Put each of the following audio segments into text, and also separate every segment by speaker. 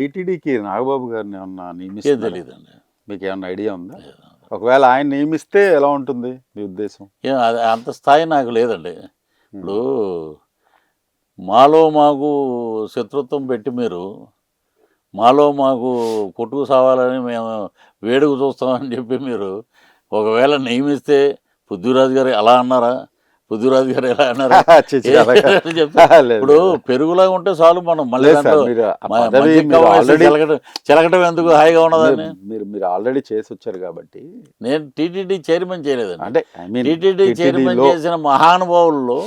Speaker 1: టీటీడీకి నాగబాబు గారిని ఏమన్నా
Speaker 2: ఏం
Speaker 1: నియమిస్తారు
Speaker 2: తెలియదండి
Speaker 1: మీకు ఏమన్నా ఐడియా ఉందా? ఒకవేళ ఆయన నియమిస్తే ఎలా ఉంటుంది మీ ఉద్దేశం?
Speaker 2: అంత స్థాయి నాకు లేదండి. ఇప్పుడు మాలో మాకు శత్రుత్వం పెట్టి మీరు మాలో మాకు కొట్టుకు సావాలని మేము వేడుక చూస్తామని చెప్పి మీరు ఒకవేళ నియమిస్తే పృథ్వీరాజు గారు ఎలా అన్నారా? పృథ్వీరాజు గారు ఎలా అన్నారా? ఇప్పుడు
Speaker 1: లేదు.
Speaker 2: పెరుగులాగా ఉంటే చాలు మనం మళ్ళీ చిలకటం ఎందుకు హాయిగా ఉన్నదని
Speaker 1: మీరు- మీరు ఆల్రెడీ చేసి వచ్చారు కాబట్టి.
Speaker 2: నేను టీటీడీ చైర్మన్ చేయలేదండి.
Speaker 1: అంటే
Speaker 2: టీటీడీ చైర్మన్ చేసిన మహానుభావుల్లో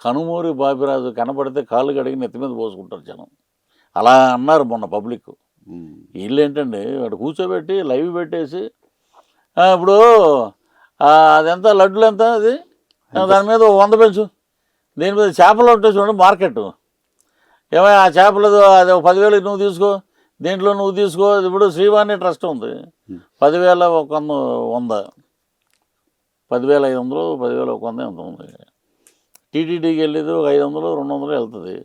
Speaker 2: కనుమూరి బాపిరాజు కనపడితే కాళ్ళు కడిగి నెత్తి మీద పోసుకుంటారు జనం. అలా అన్నారు మొన్న పబ్లిక్. వీళ్ళు ఏంటండి వాడు కూర్చోబెట్టి లైవ్ పెట్టేసి "ఆ, ఇప్పుడు అదెంత లడ్డులు ఎంత అది? దాని మీద వంద పెంచు దీని మీద చేపలు ఉంటాయి చూడండి మార్కెట్. ఏమో ఆ చేపలు అది పదివేలు నువ్వు తీసుకో దీంట్లో నువ్వు తీసుకో. ఇప్పుడు శ్రీవాణి ట్రస్ట్ ఉంది. పదివేల ఒక వంద వంద. పదివేల ఐదు వందలు పదివేల ఒక వంద ఎంత ఉంది. టీటీడీకి వెళ్ళేది ఒక ఐదు వందలు రెండు వందలు వెళ్తుంది.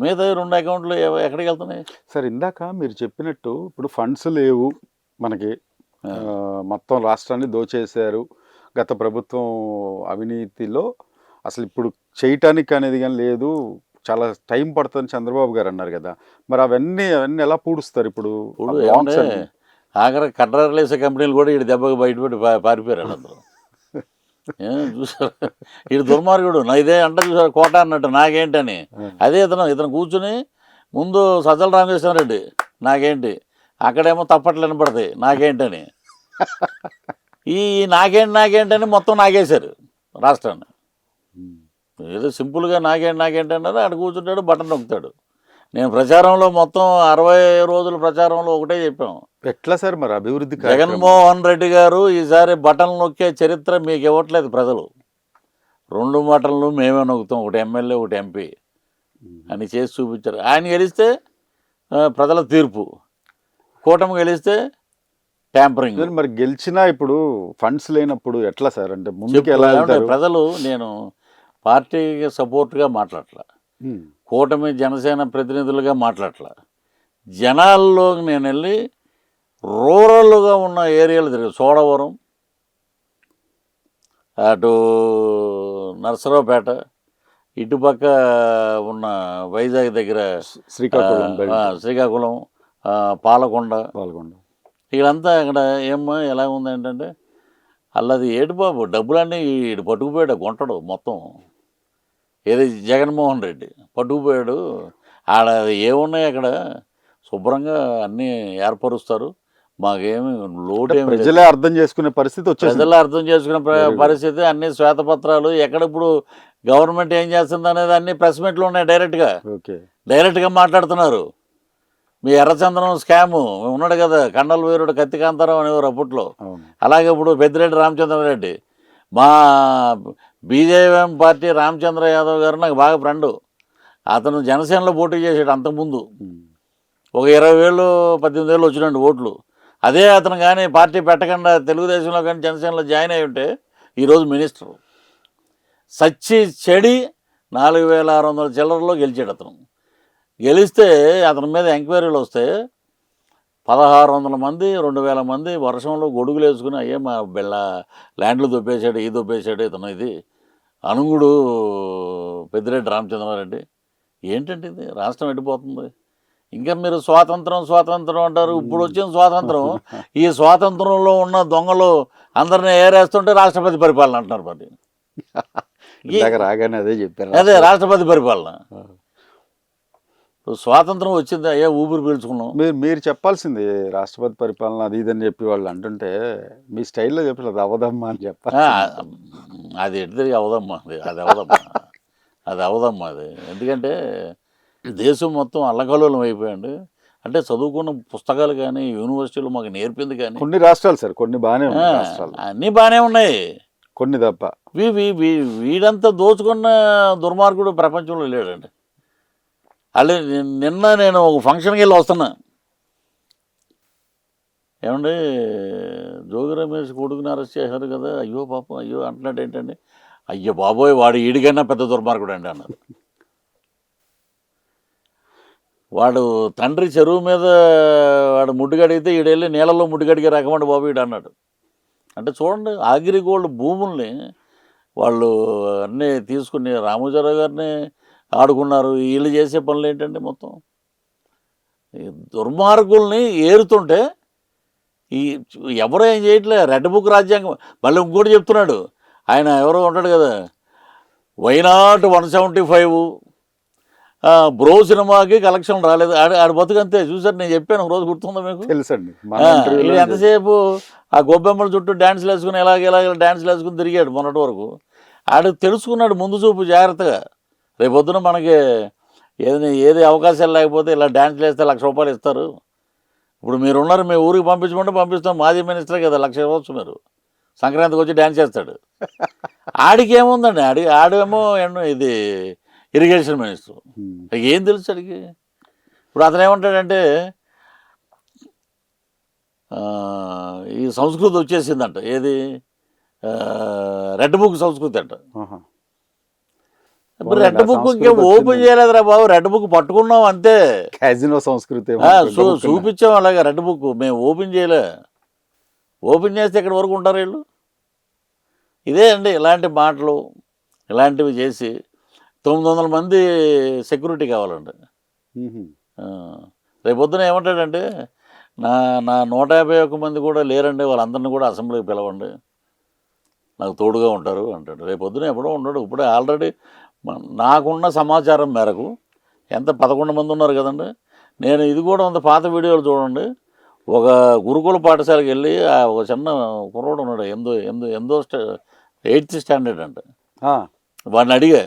Speaker 2: మిగతా రెండు అకౌంట్లు ఎక్కడికి వెళ్తున్నాయి?
Speaker 1: సార్ ఇందాక మీరు చెప్పినట్టు ఇప్పుడు ఫండ్స్ లేవు మనకి. మొత్తం రాష్ట్రాన్ని దోచేశారు. గత ప్రభుత్వం అవినీతిలో అసలు ఇప్పుడు చేయటానికి అనేది కానీ లేదు. చాలా టైం పడుతుందని చంద్రబాబు గారు అన్నారు కదా. మరి అవన్నీ అవన్నీ ఎలా పూడుస్తారు ఇప్పుడు?
Speaker 2: ఆఖరి కట్రాలు వేసే కంపెనీలు కూడా ఇటు దెబ్బకి బయటపెట్టి పారిపోయారు ఏం చూసారు? ఇటు దుర్మార్గుడు. నా ఇదే అంట చూసారు? కోట అన్నట్టు. నాకేంటని? అదే ఇతను ఇతను కూర్చుని ముందు సజ్జల రామకృష్ణారెడ్డి. నాకేంటి? అక్కడేమో తప్పట్లు వినపడతాయి నాకేంటని? ఈ నాకేంటి నాకేంటని మొత్తం నాగేశారు రాష్ట్రాన్ని. ఏదో సింపుల్గా నాకేంటి నాకేంటి అన్నారు ఆడ కూర్చుంటాడు బటన్ నొక్కుతాడు. నేను ప్రచారంలో మొత్తం అరవై రోజుల ప్రచారంలో ఒకటే చెప్పాం.
Speaker 1: ఎట్లా సార్ మరి అభివృద్ధి?
Speaker 2: జగన్మోహన్ రెడ్డి గారు ఈసారి బటన్ నొక్కే చరిత్ర మీకు ఇవ్వట్లేదు ప్రజలు. రెండు బటన్లు మేమే నొక్కుతాం ఒకటి ఎమ్మెల్యే ఒకటి ఎంపీ అని చేసి చూపించారు. ఆయన గెలిస్తే ప్రజల తీర్పు. కూటమి గెలిస్తే ట్యాంపరింగ్
Speaker 1: మరి గెలిచినా ఇప్పుడు ఫండ్స్ లేనప్పుడు ఎట్లా సార్? అంటే ముందుకు ఎలా
Speaker 2: ప్రజలు నేను పార్టీకి సపోర్ట్గా మాట్లాడట్లా.
Speaker 1: ఉమ్.
Speaker 2: కూటమి జనసేన ప్రతినిధులుగా మాట్లాడట్లా. జనాల్లోకి నేను వెళ్ళి రూరల్గా ఉన్న ఏరియాలు తిరిగి సోడవరం అటు నర్సరావుపేట ఇటుపక్క ఉన్న వైజాగ్ దగ్గర
Speaker 1: శ్రీకాకుళం
Speaker 2: శ్రీకాకుళం పాలకొండ
Speaker 1: పాల్గొండ
Speaker 2: ఇక్కడంతా ఇక్కడ ఏమో ఎలా ఉంది ఏంటంటే అల్లది ఏడు బాబు డబ్బులన్నీ ఈడు పట్టుకుపోయాడు గుంటడు మొత్తం. ఏది జగన్మోహన్ రెడ్డి పట్టుకుపోయాడు. ఆడ ఏమున్నాయి అక్కడ? శుభ్రంగా అన్నీ ఏర్పరుస్తారు. మాకేమి లోటు ఏమి.
Speaker 1: ప్రజలే అర్థం చేసుకునే పరిస్థితి వచ్చేసింది.
Speaker 2: ప్రజలు అర్థం చేసుకునే. పరిస్థితి అన్ని శ్వేతపత్రాలు ఎక్కడ ఇప్పుడు గవర్నమెంట్ ఏం చేస్తుంది అనేది అన్ని ప్రెస్ మీట్లు ఉన్నాయి డైరెక్ట్గా.
Speaker 1: ఓకే.
Speaker 2: డైరెక్ట్గా మాట్లాడుతున్నారు. మీ ఎర్రచందనం స్కాము ఉన్నాడు కదా కండల వీరుడు కత్తికాంతారావు అనేవారు అప్పట్లో. అలాగే ఇప్పుడు పెద్దిరెడ్డి రామచంద్రారెడ్డి మా బీజేఎం పార్టీ రామచంద్ర యాదవ్ గారు నాకు బాగా ఫ్రెండు. అతను జనసేనలో పోటీ చేసాడు అంతకుముందు. ఒక ఇరవై వేలు పద్దెనిమిది వేలు వచ్చినండి ఓట్లు. అదే అతను కానీ పార్టీ పెట్టకుండా తెలుగుదేశంలో కానీ జనసేనలో జాయిన్ అయి ఉంటే ఈరోజు మినిస్టర్. సచ్చి చెడి నాలుగు వేల ఆరు వందల చిల్లరలో గెలిచాడు అతను. గెలిస్తే అతని మీద ఎంక్వైరీలు వస్తే పదహారు వందల మంది రెండు వేల మంది వర్షంలో గొడుగులు వేసుకుని అయ్యే మా బెల్ల ల్యాండ్లు దొబ్బేశాడు ఈ దొబ్బేశాడు ఇతను. ఇది అనుగుడు పెద్దిరెడ్డి రామచంద్రారెడ్డి. ఏంటంటే ఇది? రాష్ట్రం ఎడిపోతుంది ఇంకా మీరు స్వాతంత్రం స్వాతంత్రం అంటారు. ఇప్పుడు వచ్చిన స్వాతంత్రం ఈ స్వాతంత్రంలో ఉన్న దొంగలు అందరిని ఏరేస్తుంటే రాష్ట్రపతి పరిపాలన అంటున్నారు మరి.
Speaker 1: రాగానే అదే చెప్పారు
Speaker 2: అదే రాష్ట్రపతి. పరిపాలన. స్వాతంత్రం వచ్చింది అయ్యా ఊపిరి పీల్చుకున్నాం.
Speaker 1: మీరు మీరు చెప్పాల్సింది రాష్ట్రపతి పరిపాలన అది ఇది అని చెప్పి వాళ్ళు అంటుంటే మీ స్టైల్లో చెప్పారు అది అవదమ్మా అని చెప్పాలి.
Speaker 2: ఆ, అది ఎటు తిరిగి అవదమ్మా అది అది అవదమ్మా. అది అవదమ్మా అది. ఎందుకంటే దేశం మొత్తం అల్లకల్లోలం అయిపోయండి అంటే చదువుకున్న పుస్తకాలు కానీ యూనివర్సిటీలు మాకు నేర్పింది కానీ
Speaker 1: కొన్ని రాష్ట్రాలు సార్ కొన్ని బాగానే ఉన్నాయి రాష్ట్రాలు.
Speaker 2: అన్నీ బాగానే ఉన్నాయి.
Speaker 1: కొన్ని తప్ప.
Speaker 2: వీ వీ- వీ- వీడంతా దోచుకున్న దుర్మార్గుడు ప్రపంచంలో లేడండి. అలా నిన్న నేను ఒక ఫంక్షన్కి వెళ్ళి వస్తున్నా. ఏమండి జోగి రమేష్ కొడుకుని అరెస్ట్ చేశారు కదా అయ్యో పాపం అయ్యో అంటున్నాడు ఏంటండి? అయ్యో బాబోయ్ వాడు ఈడికైనా పెద్ద దుర్మార్గుడు అండి అన్నారు వాడు తండ్రి చెరువు మీద వాడు ముడ్డుగడిగితే ఈడెళ్ళి నీళ్ళలో ముడ్డుగడిగే రకమండి బాబు ఈడు అన్నాడు. అంటే చూడండి ఆగ్రిగోల్డ్ భూముల్ని వాళ్ళు అన్నీ తీసుకుని రామోజీరావు గారిని ఆడుకున్నారు. వీళ్ళు చేసే పనులు ఏంటంటే మొత్తం? దుర్మార్గుల్ని ఏరుతుంటే ఈ ఎవరు ఏం చేయట్లే. రెడ్ బుక్ రాజ్యాంగం. మళ్ళీ ఇంకోటి చెప్తున్నాడు. ఆయన ఎవరో ఉంటాడు కదా? Why not one seventy five. Bro సినిమాకి కలెక్షన్ రాలేదు. ఆడ ఆడ బతుకంతే. చూసారు నేను చెప్పాను రోజు గుర్తుందా మీకు?
Speaker 1: తెలుసండి.
Speaker 2: ఈడు ఎంతసేపు ఆ గొబ్బెమ్మల చుట్టూ డ్యాన్స్లు వేసుకుని ఇలాగ ఇలాగ డ్యాన్స్లు వేసుకుని తిరిగాడు మొన్నటి వరకు. ఆడు తెలుసుకున్నాడు ముందు చూపు జాగ్రత్తగా. రేపొద్దున మనకి ఏది ఏది అవకాశాలు లేకపోతే ఇలా డ్యాన్స్లు వేస్తే లక్ష రూపాయలు ఇస్తారు. ఇప్పుడు మీరు ఉన్నారు మీ ఊరికి పంపించమంటే పంపిస్తాం. మాజీ మినిస్టర్ కదా లక్ష ఇవ్వచ్చు మీరు. సంక్రాంతికి వచ్చి డ్యాన్స్ చేస్తాడు. ఆడికి ఏముందండి? ఆడి ఆడేమో ఎన్నో ఇది ఇరిగేషన్ మినిస్టర్.
Speaker 1: ఉమ్.
Speaker 2: ఏం తెలుసు అడిగి ఇప్పుడు అతను ఏమంటాడంటే ఈ సంస్కృతి వచ్చేసిందంట. ఏది? రెడ్ బుక్ సంస్కృతి అంట. ఇప్పుడు రెడ్ బుక్ ఇంకేం ఓపెన్. చేయలేదురా బాబు రెడ్ బుక్ పట్టుకున్నాం అంతే.
Speaker 1: క్యాజినో సంస్కృతి.
Speaker 2: చూపించాం అలాగే రెడ్ బుక్ మేము ఓపెన్ చేయలే. ఓపెన్ చేస్తే ఎక్కడి వరకు ఉంటారు వీళ్ళు? ఇదే అండి ఇలాంటి మాటలు ఇలాంటివి చేసి తొమ్మిది వందల మంది సెక్యూరిటీ కావాలండి. రేపొద్దున ఏమంటాడంటే నా నా నూట యాభై ఒక్క మంది కూడా లేరండి వాళ్ళందరినీ కూడా అసెంబ్లీకి పిలవండి. నాకు తోడుగా ఉంటారు అంటాడు. రేపొద్దున ఎప్పుడో ఉన్నాడు. ఇప్పుడే ఆల్రెడీ నాకున్న సమాచారం మేరకు ఎంత పదకొండు మంది ఉన్నారు కదండి నేను ఇది కూడా అంత పాత వీడియోలు చూడండి. ఒక గురుకుల పాఠశాలకు వెళ్ళి ఒక చిన్న కుర్రోడు ఉన్నాడు ఎందో ఎందో ఎందో స్టా ఎయిత్ స్టాండర్డ్ అంట. వాడిని అడిగా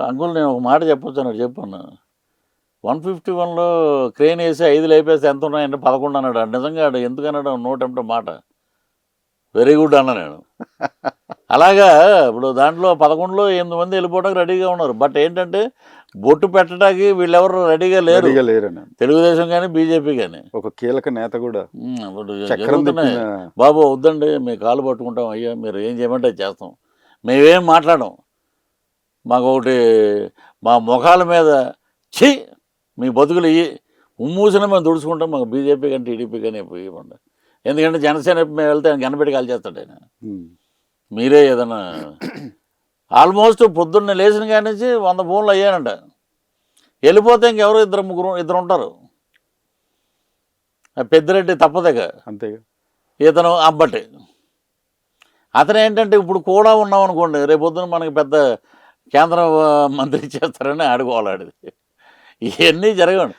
Speaker 2: అంకుల్ నేను ఒక మాట చెప్పొచ్చు అన్నాడు చెప్పాను వన్ ఫిఫ్టీ వన్లో క్రేన్ వేసి ఐదు లేపేస్తే ఎంత ఉన్నాయంటే పదకొండు అన్నాడు. నిజంగా ఎందుకన్నాడు నోట్ అంటే మాట. వెరీ గుడ్ అన్నా నేను. అలాగా ఇప్పుడు దాంట్లో పదకొండులో ఎనిమిది మంది వెళ్ళిపోవడానికి రెడీగా ఉన్నారు. బట్ ఏంటంటే బొట్టు పెట్టడానికి వీళ్ళెవరు రెడీగా లేరు. తెలుగుదేశం కానీ బీజేపీ కానీ
Speaker 1: ఒక కీలక నేత కూడా
Speaker 2: బాబు వద్దండి మీ కాలు పట్టుకుంటాం. అయ్యా మీరు ఏం చేయమంటే చేస్తాం. మేమేం మాట్లాడం. మాకు ఒకటి మా ముఖాల మీద ఛీ మీ బతుకులు ఇయ్యి. ఉమ్మూసిన మేము తుడుచుకుంటాం. మాకు బీజేపీ కానీ టీడీపీ కానీ ఇవ్వండి ఎందుకంటే జనసేన మేము వెళ్తే ఆయన కనపెట్టి కాల్ చేస్తాడు ఆయన. మీరే ఏదైనా ఆల్మోస్ట్ పొద్దున్న లేచిన కాడి నుంచి వంద ఫోన్లు అయ్యానంట వెళ్ళిపోతే ఇంకెవరు ఇద్దరు ముగ్గురు ఇద్దరు ఉంటారు. పెద్దిరెడ్డి తప్పదక
Speaker 1: అంతేగా.
Speaker 2: ఇతను అబ్బటి. అతను ఏంటంటే ఇప్పుడు కూడా ఉన్నాం అనుకోండి రేపొద్దున మనకి పెద్ద కేంద్ర మంత్రి చేస్తారని ఆడుకోవాలి ఇవన్నీ జరగండి